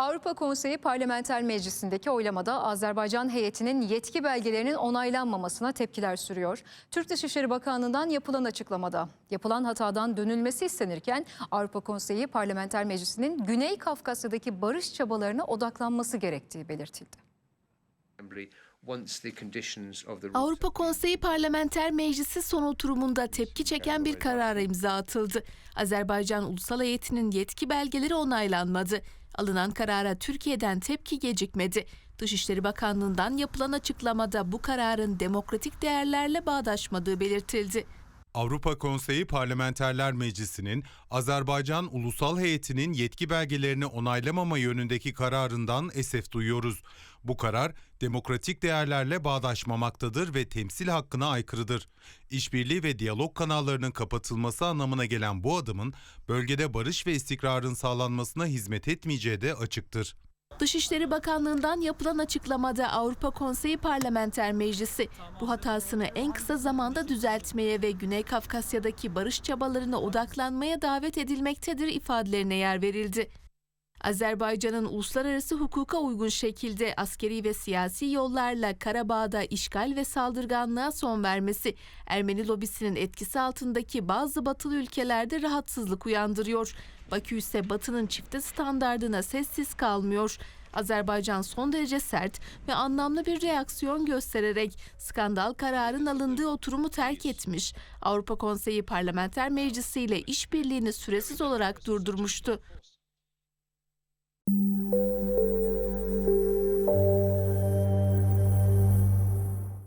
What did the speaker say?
Avrupa Konseyi Parlamenter Meclisi'ndeki oylamada Azerbaycan heyetinin yetki belgelerinin onaylanmamasına tepkiler sürüyor. Türk Dışişleri Bakanlığı'ndan yapılan açıklamada yapılan hatadan dönülmesi istenirken Avrupa Konseyi Parlamenter Meclisi'nin Güney Kafkasya'daki barış çabalarına odaklanması gerektiği belirtildi. Avrupa Konseyi Parlamenter Meclisi son oturumunda tepki çeken bir karara imza atıldı. Azerbaycan Ulusal Heyeti'nin yetki belgeleri onaylanmadı. Alınan karara Türkiye'den tepki gecikmedi. Dışişleri Bakanlığı'ndan yapılan açıklamada bu kararın demokratik değerlerle bağdaşmadığı belirtildi. Avrupa Konseyi Parlamenterler Meclisi'nin Azerbaycan Ulusal Heyeti'nin yetki belgelerini onaylamama yönündeki kararından esef duyuyoruz. Bu karar demokratik değerlerle bağdaşmamaktadır ve temsil hakkına aykırıdır. İşbirliği ve diyalog kanallarının kapatılması anlamına gelen bu adımın bölgede barış ve istikrarın sağlanmasına hizmet etmeyeceği de açıktır. Dışişleri Bakanlığı'ndan yapılan açıklamada Avrupa Konseyi Parlamenter Meclisi bu hatasını en kısa zamanda düzeltmeye ve Güney Kafkasya'daki barış çabalarına odaklanmaya davet edilmektedir ifadelerine yer verildi. Azerbaycan'ın uluslararası hukuka uygun şekilde askeri ve siyasi yollarla Karabağ'da işgal ve saldırganlığa son vermesi, Ermeni lobisinin etkisi altındaki bazı batılı ülkelerde rahatsızlık uyandırıyor. Bakü ise Batı'nın çifte standardına sessiz kalmıyor. Azerbaycan son derece sert ve anlamlı bir reaksiyon göstererek skandal kararın alındığı oturumu terk etmiş. Avrupa Konseyi Parlamenter Meclisi ile işbirliğini süresiz olarak durdurmuştu.